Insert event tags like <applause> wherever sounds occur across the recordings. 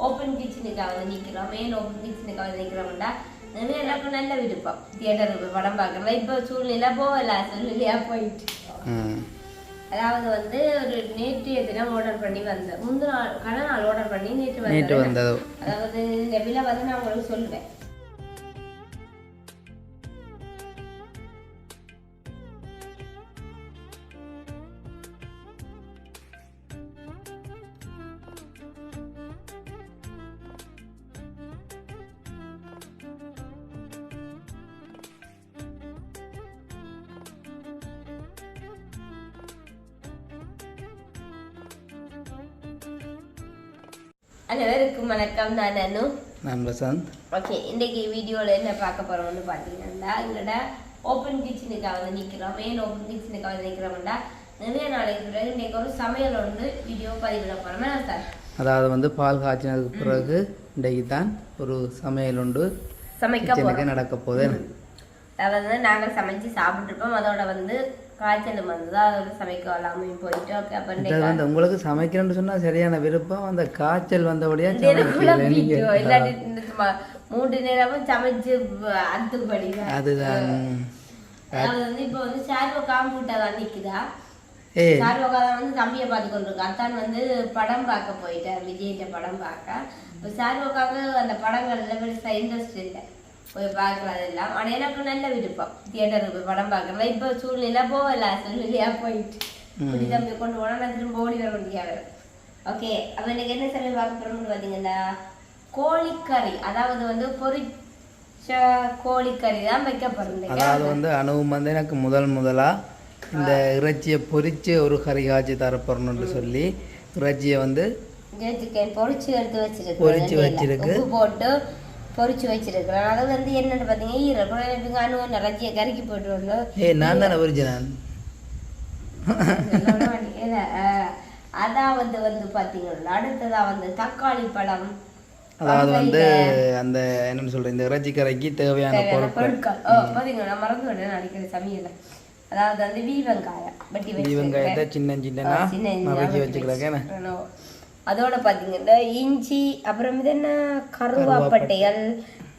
Open கிச்சனுக்காக வந்து நிற்கிறோம் main open கிச்சனுக்காக வந்து நிற்கிறோம்டா நிறைய எல்லாருக்கும் நல்ல விருப்பம் தியேட்டருக்கு போய் படம் பார்க்குறோம் இப்போ சூழ்நிலை போகல சூழ்நிலையா போயிட்டு அதாவது வந்து ஒரு நேற்றைய தினம் ஆர்டர் பண்ணி வந்தேன் முந்தின நாள் கடை நாள் ஆர்டர் பண்ணி நேற்று வந்தேன் வந்ததோ அதாவது இந்த விலை வந்து நான் உங்களுக்கு சொல்லுவேன் அனைவருக்கும் வணக்கம். நான் அனு நான் பிரசாந்த். ஓகே இன்றைக்கி வீடியோவில் என்ன பார்க்க போகிறோம்னு பார்த்தீங்கன்னா எங்களோட ஓப்பன் கிச்சனுக்காக வந்து நிற்கிறோம் மெயின் ஓப்பன் கிச்சனுக்காக வந்து நிற்கிறோம்டா நிறைய நாளைக்கு பிறகு இன்றைக்கி ஒரு சமையல் வந்து வீடியோ பதிவிட போகிறோம் சார்? அதாவது வந்து பால் காய்ச்சினதுக்கு பிறகு இன்றைக்கு தான் ஒரு சமையல் உண்டு சமைக்க நடக்க போகுது. அதாவது நாங்கள் சமைச்சு சாப்பிட்ருப்போம் அதோட வந்து காய்ச்சல் வந்தது? அதோட சமைக்க வரலாமல் போயிட்டு ஓகே அப்போ வந்து உங்களுக்கு சமைக்கணும்னு சொன்னா சரியான விருப்பம். அந்த காய்ச்சல் வந்தபடியா இல்லாட்டி மூன்று நேரமும் சமைச்சு அத்துப்படி அதுதான். அதாவது வந்து இப்போ வந்து சார்வ காம்பூட்டா தான் நிக்குதா? ஏ. சார்வகா தான் வந்து தம்பியை பார்த்து கொண்டிருக்கா அத்தான் வந்து படம் பார்க்க போயிட்டார். விஜய்கிட்ட படம் பார்க்க. இப்போ சார்வகாவுக்கு அந்த படங்கள்ல பெருசா இன்ட்ரெஸ்ட் இல்லை. போய் பார்க்கறது எல்லாம் ஆனால் எனக்கு நல்ல விருப்பம். தியேட்டருக்கு போய் படம் பார்க்கறது இப்போ சூழ்நிலை போகல சூழ்நிலையா போயிட்டு. குடி தம்பி கொண்டு போனா நான் திரும்ப ஓடி வர முடியாது ஓகே அப்போ இன்னைக்கு என்ன சமையல் பார்க்க போறோம்னு பார்த்தீங்கன்னா கோழிக்கறி. அதாவது வந்து பொரிச்ச கோழிக்கறி தான் வைக்க போறோம். அதாவது வந்து அணுவும் வந்து எனக்கு முதல் முதலா இந்த இறைச்சியை பொரிச்சு ஒரு கறி காய்ச்சி தரப்போறணும்னு சொல்லி இறைச்சியை வந்து பொரிச்சு எடுத்து வச்சிருக்கேன் பொரிச்சு. வச்சிருக்கு. போட்டு பொரிச்சு வச்சிருக்கிறேன் அது வந்து என்னன்னு பார்த்தீங்கன்னா ஈரல் அணு நிறைய கறிக்கு போயிட்டு வந்து ஏ நான் தானே. அஹ், அதாவது வந்து பார்த்தீங்கன்னா அடுத்ததா வந்து தக்காளி பழம். அதாவது வந்து அந்த என்னன்னு சொல்றேன் இந்த இறைச்சி கறிக்கு தேவையான பொருட்கள். நான் மறந்து விட்டேன் அடிக்கிற சமையல். அதாவது வந்து வீ வெங்காயம் வெட்டி ஈ வெங்காயத்தை சின்ன சின்னனா நறுக்கி ஆனோ. அதோட பாத்தீங்கன்னா இஞ்சி அப்புறம் இது என்ன? கருவாப்பட்டைகள்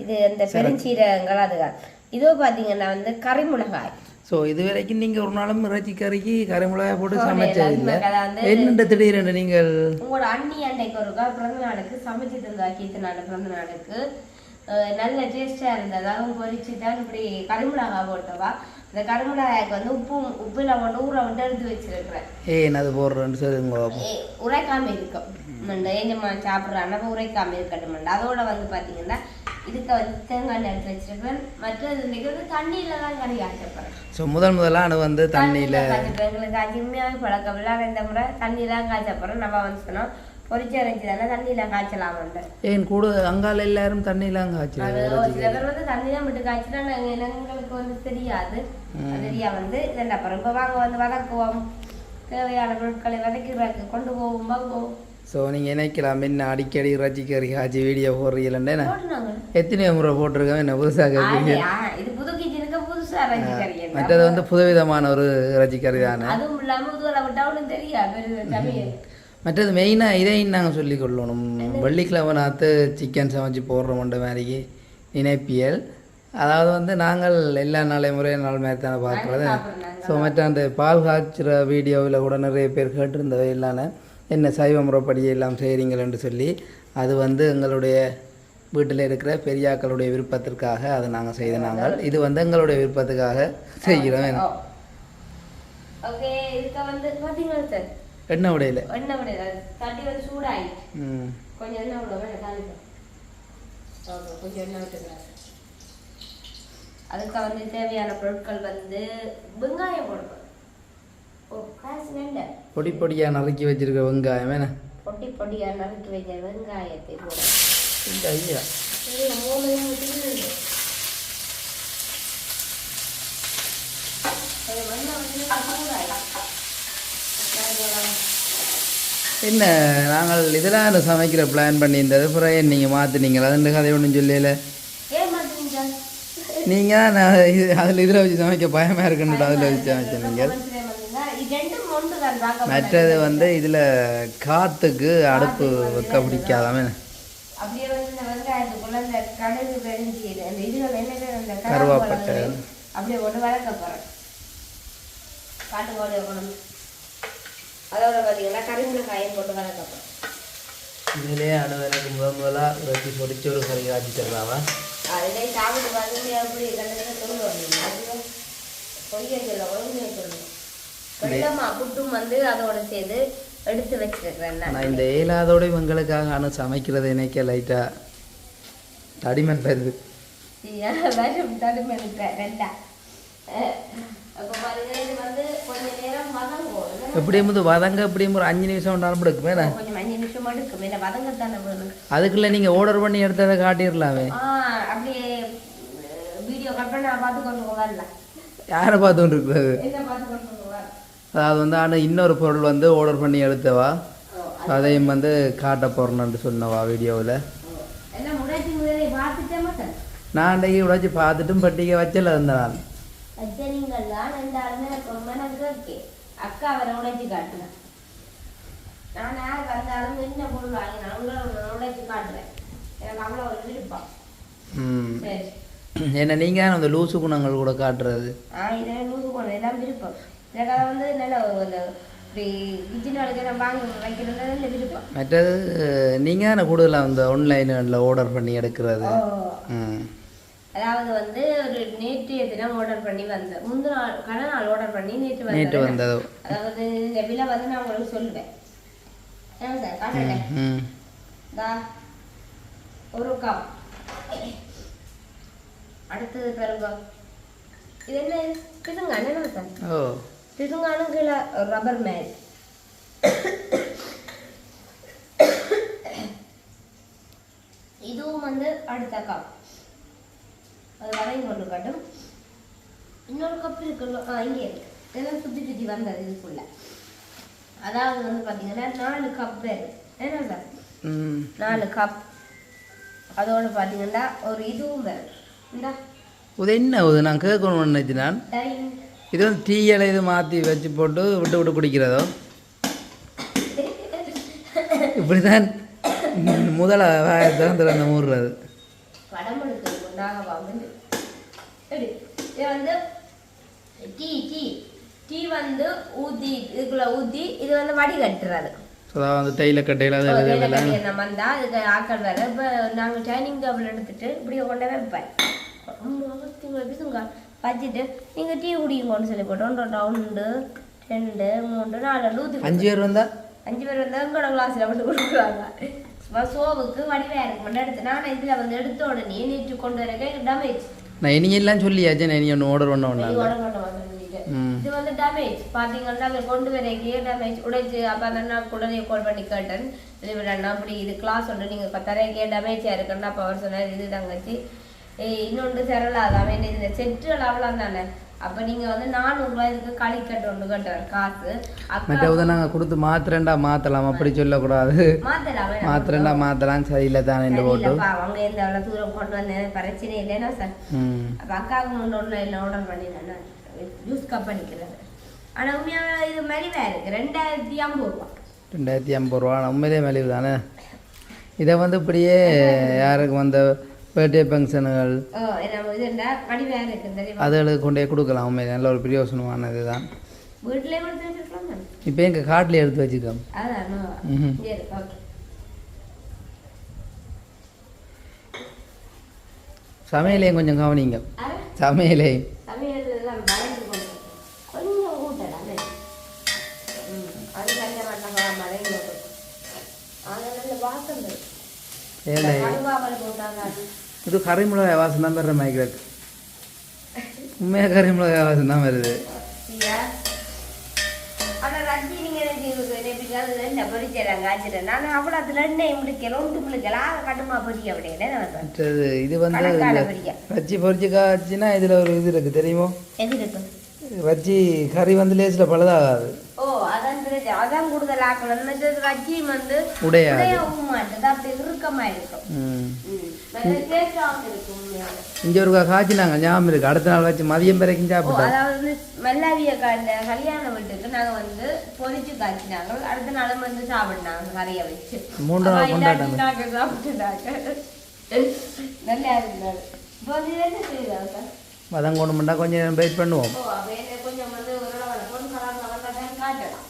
இது இந்த பெருஞ்சீரகங்கள் அதுகள் இதோ பாத்தீங்கன்னா வந்து கறிமிளகாய் ஸோ இது வரைக்கும் நீங்க ஒரு நாளும் இறைச்சி கறிக்கு கறி மிளகாய் போட்டு சமைச்சது இல்லை. என்னென்ன திடீரென்று நீங்கள்? உங்களோட அண்ணி அண்டைக்கு ஒருக்கா பிறந்த நாளுக்கு சமைச்சு தந்தா நாள் பிறந்த நாளுக்கு நல்ல டேஸ்டா இருந்தது. அதுவும் பொரிச்சு தான் இப்படி கறிமிளகாய் போட்டவா. இந்த கறிமிளகாய்க்கு வந்து உப்பு உப்புல கொண்டு ஊற வந்து எடுத்து வச்சிருக்கிறேன். ஏன் அது போடுறேன்னு சொல்லுங்க உரைக்காம இருக்கும். ஏஞ்சம்மா சாப்பிட்றாங்க அப்போ உரைக்காம இருக்கட்டும் மண்டை. அதோட வந்து பார்த்தீங்கன்னா இதுக்கு வந்து தேங்காய் எடுத்து வச்சிருப்பேன். மற்றது வந்து தண்ணியில தான் கறி காய்ச்சப்படுறேன் ஸோ முதல் முதல்ல அணு வந்து தண்ணியில் எங்களுக்கு அருமையாக பழக்கம். இல்லை இந்த முறை தண்ணியில காய்ச்சப்படுறோம் நம்ம வந்து சொன்னோம் பொரிச்சு அரைச்சி தானே தண்ணியில காய்ச்சலாமண்டு ஏன் கூட அங்கால எல்லாரும் தண்ணிலாம் காய்ச்சல்? அது ஒரு சில பேர் வந்து தண்ணி தான் விட்டு காய்ச்சினா நாங்கள் எங்களுக்கு வந்து தெரியாது. தெரியா வந்து இதெல்லாம் அப்புறம் இப்போ வாங்க வந்து வதக்குவோம். தேவையான பொருட்களை வதக்கிறதுக்கு கொண்டு போவோம் வாங்குவோம். ஸோ நீங்கள் நினைக்கலாம் என்ன அடிக்கடி இறைச்சி கறி காய்ச்சி வீடியோ போடுறீங்களேன்னு போட்டுனாங்க எத்தனையோ முறை போட்டிருக்கேன் என்ன புதுசாக? மற்றது வந்து புதுவிதமான ஒரு இறைச்சி கறி தானே? மற்றது மெயினாக இதையும் நாங்கள் சொல்லிக் கொள்ளணும். வெள்ளிக்கிழமை நாற்று சிக்கன் சமைச்சு போடுறோம்ன்ற மாதிரிக்கு நினைப்பியல் அதாவது வந்து நாங்கள் எல்லா நாளையும் முறை நாள் மாதிரி தானே பார்க்குறது ஸோ மற்ற அந்த பால் காய்ச்சுற வீடியோவில் கூட நிறைய பேர் கேட்டிருந்தவை இல்லாம என்ன சைவ முறைப்படி எல்லாம் செய்கிறீங்களேன்னு சொல்லி அது வந்து எங்களுடைய வீட்டில் இருக்கிற பெரியாக்களுடைய விருப்பத்திற்காக அதை நாங்கள் செய்த நாங்கள். இது வந்து எங்களுடைய விருப்பத்துக்காக செய்கிறோம். எண்ணெய் உடையில அதுக்கு வந்து தேவையான பொருட்கள் வந்து வெங்காயம் நெல்லை பொடி பொடியாக நறுக்கி வச்சிருக்க வெங்காயம் என்ன? பொடியாக நறுக்கி வெங்காயத்தை ஐயா. நாங்கள் இதெல்லாம் சமைக்கிற பிளான் பண்ணியிருந்தது? அப்புறம் நீங்கள் மாற்றினீங்களா அதுன்ற கதை ஒன்றும் சொல்லல. நீங்கள் நான் அதில் இதில் வச்சு சமைக்க பயமாக இருக்குன்னு அதில் வச்சு சமைச்சேன் நீங்கள் இது ரெண்டும் ஒன்று தான் பார்க்க மற்றது வந்து இதில் காற்றுக்கு அடுப்பு வைக்க பிடிக்காதாமே. கருவாப்பட்டை. அப்படியே போட்டு வளர்க்க போகிறேன் காட்டு கோழி கொண்டு அதோட பார்த்தீங்கன்னா கறிமிளகாயும் போட்டு வளர்க்க போகிறேன் இதுலேயே அணு எனக்கு முதல் முதலாக வச்சு பொடிச்சு ஒரு கறி காய்ச்சி தர்றாவா அதிலே சாப்பிட்டு பார்த்து எப்படி கண்டிப்பாக சொல்லுவாங்க பொய்ய சொல்ல வெள்ளமா புட்டும் வந்து அதோட சேர்த்து எடுத்து வச்சிருக்கிறேன் நான். இந்த ஏழாதோட இவங்களுக்காக அணு சமைக்கிறது எனக்கே லைட்டாக தடிமன் என்ன? எப்படியும் வந்து வதங்க எப்படியும் ஒரு அஞ்சு நிமிஷம் ஒன்றாலும் எடுக்குமே அஞ்சு நிமிஷம் வதங்கத்தானே அதுக்குள்ளே நீங்கள் ஆர்டர் பண்ணி எடுத்ததை காட்டிடலாமே. ஆ அப்படியே வீடியோ கட் பண்ண பார்த்து கொண்டு வரல யாரை பார்த்து கொண்டு அதாவது வந்து ஆனால் இன்னொரு பொருள் வந்து ஆர்டர் பண்ணி எடுத்தவா அதையும் வந்து காட்ட போகிறேன்னு சொன்னவா வீடியோவில். நான் அன்றைக்கு உடைச்சி பார்த்துட்டும் பட்டிகை வச்சல இருந்தேன் நான் அக்கா அவரை உடைச்சு யார் வந்தாலும் என்ன பொருள் வாங்கினாலும் உங்களை உடைச்சு காட்டுறேன். எனக்கு அவ்வளோ ஒரு விருப்பம். ம். சரி. என்ன நீங்கள் அந்த லூசு குணங்கள் கூட காட்டுறது? ஆ எல்லாம் விருப்பம். எனக்கு அதை வந்து நல்ல விருப்பம் மற்றது நீங்கள் தானே கூடுதலாக அந்த ஆன்லைனில் ஆர்டர் பண்ணி எடுக்கிறது? அதாவது வந்து ஒரு நேற்றைய தினம் ஆர்டர் பண்ணி வந்தேன் முந்தின நாள் கடை நாள் ஆர்டர் பண்ணி நேற்று நேற்று வந்தது. அதாவது இந்த விலை வந்து நான் உங்களுக்கு சொல்லுவேன். ஏன் சார் காட்டுறேன் ஒரு கப் அடுத்தது பாருங்க. இது என்ன? பிதுங்க என்ன சார் ஓ. கீழே ரப்பர் மேட் இதுவும் வந்து அடுத்த கப் அது வரையும் கொண்டு காட்டும் இன்னொரு கப் இருக்குல்ல ஆ இங்கே இருக்கு இதெல்லாம் சுற்றி சுற்றி வந்தது இதுக்குள்ள அதாவது வந்து பார்த்தீங்கன்னா நாலு கப் இருக்கு என்ன சார் ம் நாலு கப் அதோட பார்த்தீங்கன்னா ஒரு இதுவும் வேறு இந்தா இது என்ன நான் கேட்கணும்னு நினச்சி நான் இது வந்து இலை இது மாற்றி வச்சு போட்டு விட்டு விட்டு குடிக்கிறதோ? இப்படி தான் முதல திறந்துல அந்த இது வந்து டீ டீ. டீ வந்து ஊற்றி இதுக்குள்ள ஊற்றி இது வந்து வடிகட்டுறது அதாவது வந்து தைல கட்டையில் இது நம்ம வந்தா அதுக்கு ஆக்கள் வேற. இப்போ நாங்கள் டைனிங் டேபிள் எடுத்துட்டு இப்படியே கொண்டு வைப்பேன். வச்சுட்டு நீங்கள் டீ குடிங்கன்னு சொல்லி போட்டு ஒன்று ஒன்று ரெண்டு மூன்று நாலு ஊற்றி அஞ்சு பேர் வந்தா? அஞ்சு பேர் வந்து எங்களோட கிளாஸில் வந்து கொடுக்குறாங்க. சும்மா சோவுக்கு வடிவாக இருக்கு. மட்டும் எடுத்து நான் இதில் வந்து எடுத்த உடனே நேற்று கொண்டு வரக்க டேமேஜ் நான் இனி எல்லாம் சொல்லியாச்சு. நான் இனி ஒன்று ஆர்டர் பண்ண ஒன்றா இது வந்து டேமேஜ் பார்த்தீங்கன்னா அதை கொண்டு வரக்கே டேமேஜ் உடைச்சு அப்போ அந்த நான் உடனே கால் பண்ணி கேட்டேன். இது அண்ணா அப்படி இது கிளாஸ் ஒன்று நீங்கள் தரைக்கே டேமேஜாக இருக்குன்னா அப்போ அவர் சொன்னார். இது தங்கச்சி. இன்னொன்று வேண்டிய இந்த செட்டுகள் அவ்வளோ தானே. அப்போ நீங்கள் வந்து நானூறுரூவா இதுக்கு களிக்கட்டு ஒன்று கட்டுவார் காசு. அக்கா மற்ற நாங்கள் கொடுத்து மாத்திரண்டா மாற்றலாம் அப்படி சொல்லக்கூடாது. மாத்தலாமே மாத்திரண்டா மாற்றலாம் சரியில்லை தானே என்று போட்டு அவங்க எந்த அவ்வளோ தூரம் கொண்டு வந்தேன் பிரச்சனை இல்லைன்னா சார். அப்போ அக்காவுக்கு ஒன்று ஒன்று இல்லை ஆர்டர் பண்ணினேன் ஜூஸ் கப் பண்ணிக்கிறது ஆனால் உண்மையாக இது மலிவாக இருக்குது ரெண்டாயிரத்தி ஐம்பது ரூபா. ரெண்டாயிரத்தி ஐம்பது ரூபா. உண்மையிலே மலிவு தானே? இதை வந்து இப்படியே யாருக்கு வந்த பர்த்டே ஃபங்க்ஷனுகள் அதுகளுக்கு கொண்டே கொடுக்கலாம் உண்மையிலே. நல்ல ஒரு பிரயோசனமானது தான்? இப்போ எங்கள் காட்டில் எடுத்து வச்சுக்கோம் சமையலையும் கொஞ்சம் கவனிங்க. சமையலையும். ஏழை இது கறிமிளகாய் வாசம் தான் பெற மைக்கிறது உண்மையாக கறிமிளகாய் வாசம் தான் வருது இது வந்து வச்சி பொரிச்சு காய்ச்சினா இதில் ஒரு இது இருக்குது தெரியுமோ? இருக்கு? வச்சி கறி வந்து லேசில் பழுதாகாது. ஓ அதான் அதான் கூடுதல் ஆக்கணும். கட்சியும் வந்து உடையாது. உடையவும் மாட்டது. அப்படி இறுக்கமா இருக்கும். இங்கே ஒரு காய்ச்சினாங்க ஞாபகம் இருக்கு. அடுத்த நாள் வச்சு மதியம் வரைக்கும் சாப்பிட்டோம். அதாவது மெல்லாவிய இந்த கல்யாண வீட்டுக்கு நாங்க வந்து பொரிச்சு காய்ச்சினாங்க. அடுத்த நாளும் வந்து சாப்பிடுனாங்க கறியை வச்சு. மூன்று நாள் கொண்டாட்டம். சாப்பிட்டுனாங்க நல்லா இருந்தாரு கொண்டு பண்ணால் கொஞ்சம் நேரம் வெயிட் பண்ணுவோம். கொஞ்சம் வந்து ஒரு பொண்ணு காட்டலாம்.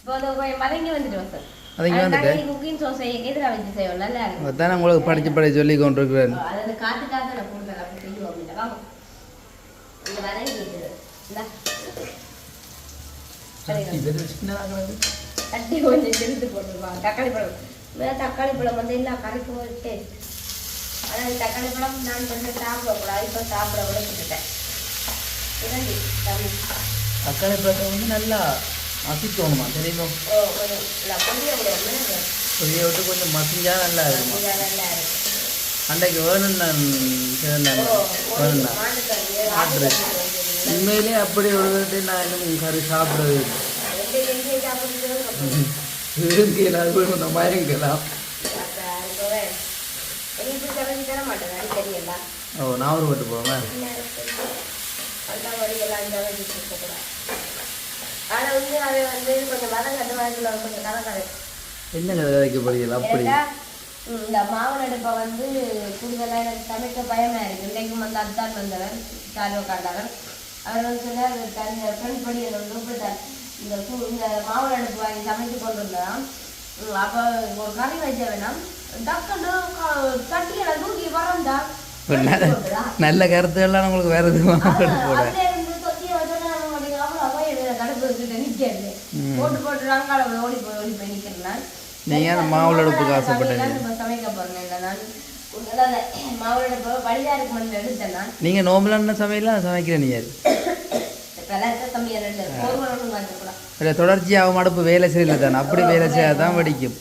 இப்போ மதங்கி வந்துட்டு சார். மதங்கி வந்துட்டு? குக்கிங் சோஸை எதிராக வச்சு இருக்கும் அதான் உங்களுக்கு படித்து படித்து சொல்லி கொண்டிருக்கிறேன் அதாவது காத்துக்காக நான் கொடுத்தேன் அப்படி செய்வோம் அப்படின்னா வாங்க இந்த வதங்கி. தட்டி கொஞ்சம் திருத்து போட்டுருவாங்க தக்காளி பழம். தக்காளி பழம் வந்து இல்லை கரைக்கு ஒரு டேஸ்ட் ஆனால் தக்காளி பழம் நான் கொஞ்சம் சாப்பிடக்கூடாது இப்போ சாப்பிட கூட விட்டுட்டேன் தக்காளி பழத்தை வந்து நல்லா மசிக்கணுமா தெரியுமா கொஞ்சம் சொல்லியை விட்டு கொஞ்சம் மசிஞ்சா நல்லா இருக்குமா அன்றைக்கு வேணும் நான் சேர்ந்தேன் ஓ வேணும் நான் மாட்டுக்கறி ஆட்டுறது. உண்மையிலே அப்படி ஒரு நான் இன்னும் கறி சாப்பிட்றது தர மாட்டேன் அடிக்கடி எல்லாம் ஓ நான் ஒரு பட்டு போவேன் அந்த வழி எல்லாம் இந்த வழி இருக்கக்கூடாது ஆனால் வந்து அதை வந்து கொஞ்சம் வதம் கட்டு வதக்கில் கொஞ்சம் கலக்காது என்ன கதை வைக்கப்படுகிறது? அப்படி. இந்த மாவு நடுப்பை வந்து கூடுதலாக எனக்கு சமைக்க பயமா இருக்கு. இன்றைக்கும் வந்து அத்தான் வந்தவர் சார்வ காண்டவர். அவர் வந்து சொன்னார் தன் ஃப்ரெண்ட் படி என்னை கூப்பிட்டார் இந்த இந்த மாவு நடுப்பு வாங்கி சமைச்சு கொண்டு வந்தான் அப்போ ஒரு கறி வச்ச வேணாம். டக்குன்னு தட்டியில தூக்கி நல்ல நல்ல கருத்துகள்லாம் உங்களுக்கு வேறு எதுவும் போட அதுல இருந்து தொட்டியை வச்சோன்னா அவங்க அவ்வளோ அவாய் தடுப்பு கிட்ட நிற்கிறது போட்டு போட்டு ரங்கால ஓடி போய் ஓடி போய் நிற்கிறேன் நீங்க அந்த மாவுல அடுப்புக்கு ஆசைப்பட்டீங்க. இப்போ சமைக்க போறேன் <coughs> இல்லை நான் அடுப்பு வழியாக எடுத்தேன் நான். நீங்கள் நோம்பலான சமையலாம் சமைக்கிறேன் நீங்கள் இல்லை தொடர்ச்சியாக மடுப்பு வேலை செய்யல தானே? அப்படி வேலை செய்யாதான் தான் வெடிக்கும்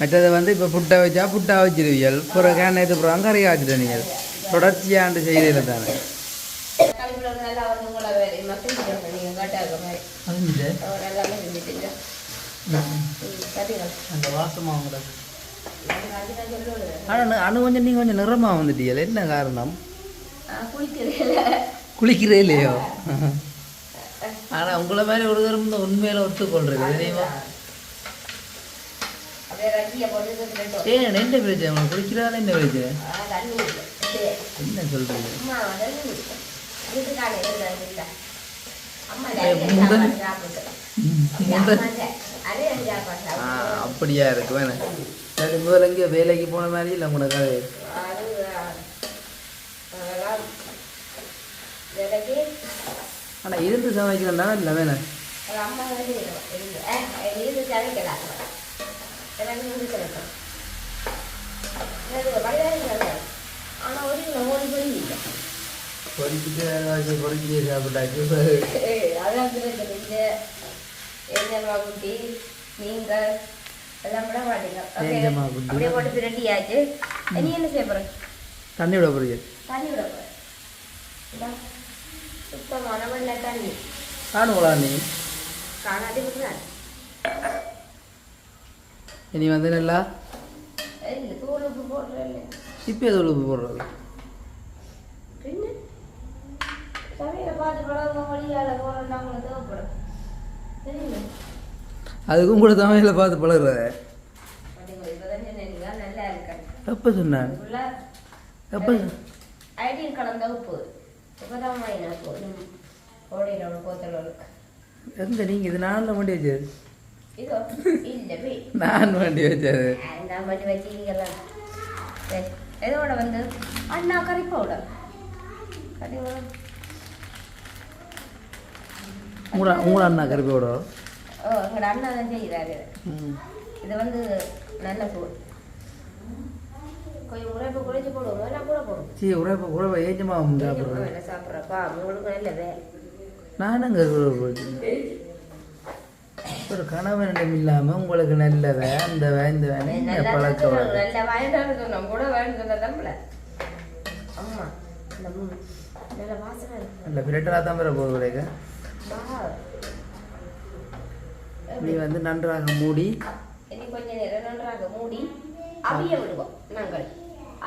மற்றது வந்து இப்போ புட்டை வச்சா புட்டா வச்சிருவீர்கள் பிறகு நேற்று அப்புறம் கறி காய்ச்சிட்டு நீங்கள் தொடர்ச்சியாண்டு செய்கிறீங்கள தானே? நல்லா வந்து உங்களை வேலை மக்கள் நீங்கள் காட்டாக மாதிரி அவர் எல்லாமே செஞ்சுட்டீங்க ம் பார்த்தீங்களா அந்த வாசமாக கூட அது நான் சொல்லுவேன் ஆனால் அணு கொஞ்சம் நீங்கள் கொஞ்சம் நிறமாக வந்துட்டீங்க என்ன காரணம் குளிக்கிறே இல்லையோ ஆனால் உங்களை மாதிரி ஒரு தரம் உண்மையில ஒத்துக்கொள்றது தெரியுமா என்ன பிரச்சனை உங்களுக்கு குளிக்கிறாலும் என்ன பிரச்சனை. என்ன சொல்றீங்க அப்படியா இருக்கு வேணாம் முதல்ல எங்கேயோ வேலைக்கு போன மாதிரி இல்லை உனக்கு அது? ஆனால் இருந்து சமைக்கிறேன் இல்லை வேணாம் ஆனால் ஒரு ஒரு பொடி இல்லை. பொறிக்கிட்டு பொறிக்கிட்டு சாப்பிட்டாச்சு அதான் ஏஞ்சமா குட்டி நீங்கள் எல்லாம் விட மாட்டீங்க. அப்படியே போட்டு பிரட்டியாச்சு நீ என்ன செய்ய போற தண்ணி விட போறீங்க தண்ணி விட போற சுத்தமான வெள்ளை தண்ணி காணுங்களா நீ காணாது விட்டுறாரு இனி வந்து நல்லா தூள் உப்பு போடுறேன் இப்போ போடுறது பின்ன சமையலை பார்த்து பழக வழியால் போகிறோம்னா உங்களுக்கு தேவைப்படும் சரிங்க அதுக்கும் கூட தமிழில் பார்த்து பழகுறத பார்த்தீங்களா இப்போ தான் நல்லா இருக்கேன் எப்போ சொன்னேன் அதுக்குள்ள எப்போ ஐடியில் கலந்த உப்பு இப்போதான் வாங்கினா போதும் ஓடிட ஒரு போத்தலுக்கு எந்த நீங்கள் இது நானில் வண்டி வச்சது இதோ இல்லை போய் நான் வண்டி வச்சது இந்த மாதிரி வச்சிருக்கலாம் இதோட வந்து அண்ணா கறி பவுடர் கறி உங்களோட உங்களோட அண்ணா கருப்பி விட. ஓ எங்களோட அண்ணா தான் செய்கிறாரு இது வந்து நல்ல பூ. கொஞ்சம் உரைப்பு குறைச்சி போடுவோம் எல்லாம் கூட போடுவோம் சரி உரைப்ப உரைப்ப ஏஜமாக சாப்பிட்றேன். நல்லா சாப்பிட்றப்பா உங்களுக்கு நல்லது நான் அங்கே ஒரு கணவனிடம் இல்லாமல் உங்களுக்கு நல்ல வே அந்த வே இந்த வே என்ன நல்லா பழக்கம் சொன்னோம், கூட நல்ல வாசனை இல்லை பிரெட்டராக தான் பெற போகுது. நீ வந்து நன்றாக மூடி. இனி கொஞ்ச நேரம் நன்றாக மூடி. அவிய விடுவோம் நாங்கள்.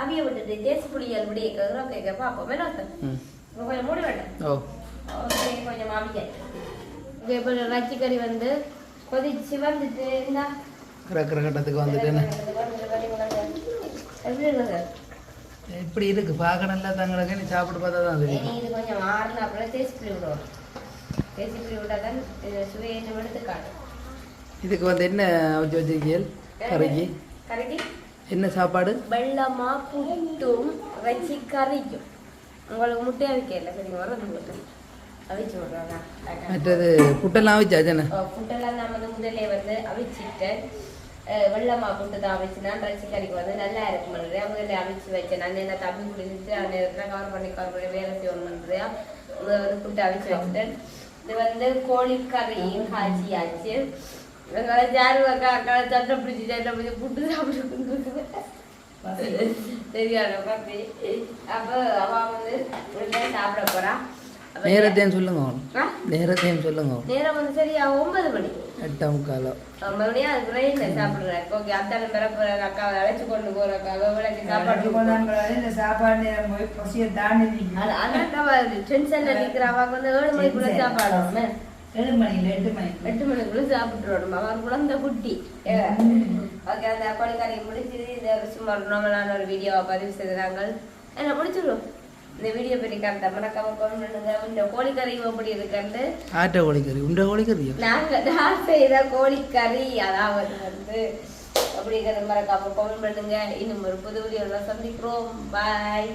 அவிய விட்டுட்டு தேசி புளியல் விடிய கேட்குறோம் கேட்க பார்ப்போம். என்ன ம். கொஞ்சம் மூடி வேண்டாம். ஓ. ஓகே கொஞ்சம் அவிய ஓகே இப்போ ரச்சி கறி வந்து கொதிச்சு வந்துட்டு என்ன? கிடக்கிற கட்டத்துக்கு வந்துட்டேன்னு எப்படி இருக்குது இப்படி இருக்கு? பார்க்க நல்லா தங்களுக்கு. நீ சாப்பிட்டு பார்த்தா தான் தெரியும் இது கொஞ்சம் ஆறுனா அப்புறம் தேசி புளி விடுவோம். இது சுவையேற்றம் எடுத்து காட்டும் இதுக்கு வந்து என்ன வச்சு வச்சிருக்கீள் கறிக்கு என்ன சாப்பாடு? வெள்ளமா புட்டும் வச்சு கறிக்கும். உங்களுக்கு முட்டையா வைக்கல சரிங்க வரது அவிச்சு மற்றது புட்டெல்லாம் வச்சாச்சேண்ணே புட்டெல்லாம் நான் வந்து முதல்ல வந்து அவிச்சிட்டேன். வெள்ளமா புட்டு தான் அவிச்சுனா ரச்சி கறிக்கு வந்து நல்லா இருக்கும் முதல்ல அவிச்சு வச்சேன். நான் என்ன தம்பி குடிச்சிட்டு அந்த நேரத்தில் கவர் பண்ணி கவர் பண்ணி வேலை செய்யணும் வந்து புட்டு அவிச்சு வச்சுட்டேன். இது வந்து கோழிக்கறியும் காய்ச்சியாச்சு. எங்களை ஜாரு அக்கா அக்கா சட்டை பிடிச்சி சட்டை பிடிச்சி புட்டு சாப்பிட்டு தெரியாது அப்போ அவ வந்து சாப்பிட அப்ப நேரத்தையும் சொல்லுங்க? நேரத்தையும் சொல்லுங்க. நேரம் வந்து சரியா ஒன்பது மணி. எட்டே முக்காலோ மறுபடியும் அதுக்கு ட்ரெயினில் சாப்பிடுறேன் ஓகே அத்தான பெற போற அக்காவை அழைச்சு கொண்டு அக்காவை விளக்கு சாப்பாடு. இந்த சாப்பாடு நேரம் போய் பசியை தாண்டி அது அதான்க்கா டென்ஷன்ல நிக்கிற அவங்க வந்து ஏழு மணிக்குள்ள சாப்பாடு. ஏழு எட்டு மணி எட்டு மணிக்குள்ள சாப்பிட்டுருவோம் அவர் குழந்தை குட்டி. ஓகே அந்த கோழிக்கறி முடிச்சு இந்த சுமார் நார்மலான ஒரு வீடியோவை பதிவு செய்தாங்க என்ன முடிச்சிடுவோம் இந்த வீடியோ கருத்தை மறக்காம பண்ணுங்க இந்த கோழிக்கறி எப்படி இருக்குன்னு ஆட்டை கோழிக்கறி உண்டை கோழிக்கறியோ நாங்க நான் செய்த கோழிக்கறி அதாவது வந்து. அப்படிங்கிறது மறக்காம கமெண்ட் பண்ணுங்க. இன்னும் ஒரு புது வீடியோல சந்திக்கிறோம். பாய்